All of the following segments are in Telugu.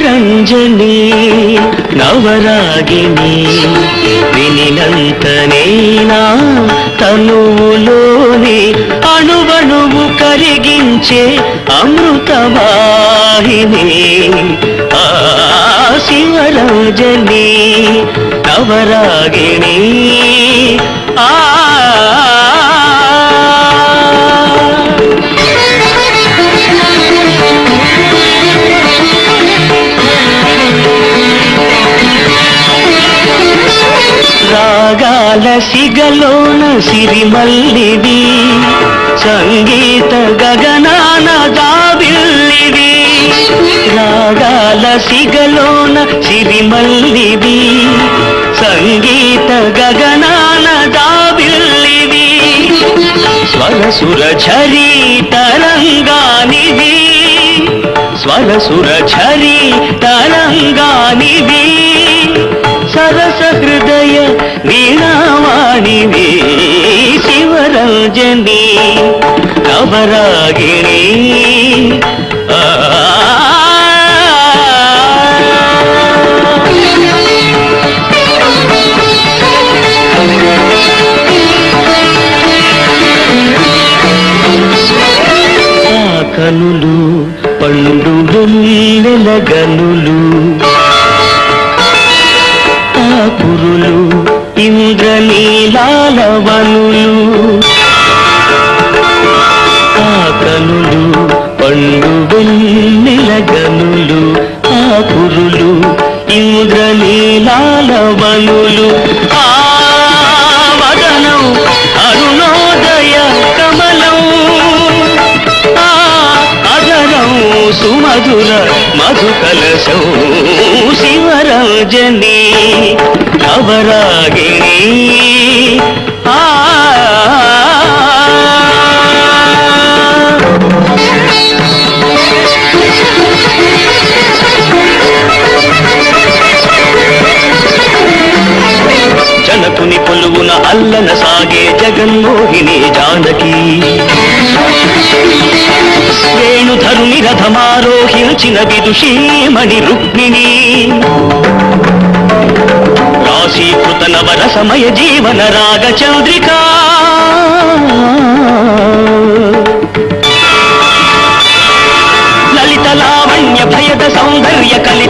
శివరంజని నవరాగిని వినినంతనేనా తనువులోని అణువణువు కరిగించే అమృతవాహిని. ఆ శివరంజని నవరాగిణి ఆ రాగాల సిగలోన సిరిమల్లిది సంగీత గగనాన జాబిల్లిది రాగాల సిగలోన సిరిమల్లిది సంగీత గగనాన జాబిల్లిది స్వరసుర ఝరీ తరంగానిది స్వరసుర ఝరీ తరంగానిది సరస రాజని నవరాగిణి. ఆ. కనులు పండు వెన్నెల గనులు. ఆ కురులు ఇంద్రనీలాలవనులు మధుర మధు మధుకలశం శివరాజని నవరాగిణి. ఆ. జనకుని పొలువున అల్లన సాగే జగన్మోహిని జానకి. రథమారోహించిన విదుషీమణి రుక్మిణి. రాశీకృత నవర సమయ జీవన రాగ చంద్రికా. లలిత లావణ్య భయద సౌందర్య కలిత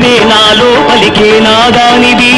నీవే నాలో పలికే నాదానిది